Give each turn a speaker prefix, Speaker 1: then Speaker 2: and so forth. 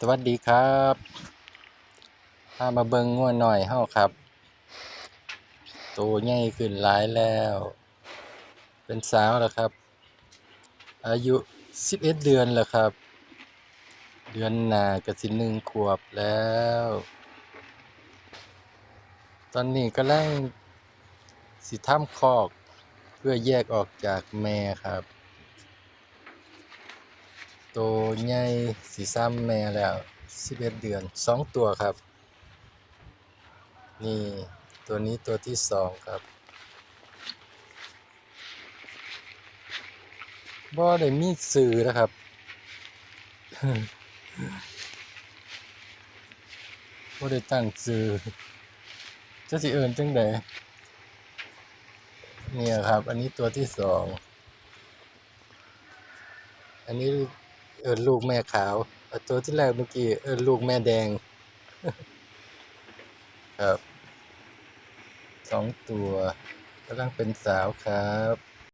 Speaker 1: สวัสดีครับพามาเบิงงัวหน่อยเฮาครับโตใหญ่ขึ้นหลายแล้ว เป็นสาวแล้วครับ อายุ 11 เดือนแล้วครับ เดือนหน้าก็สิหนึ่งขวบแล้ว ตอนนี้กำลังสิทำคอก เพื่อแยกออกจากแม่ครับ โตใหญ่สีซ้ำแม่แล้ว11เดือน2ตัวครับ นี่ตัวนี้ตัวที่2ครับบ่ได้มีสื่อนะครับ บ่ได้ตั้งสื่อจะสิเอิ้นจังไดเนี่ยครับ อันนี้ตัวที่2อันนี้ เอิ้นลูกแม่ขาวตัวที่แรกเมื่อกี้เอิ้นลูกแม่แดง ครับสองตัวกำลังเป็นสาวครับ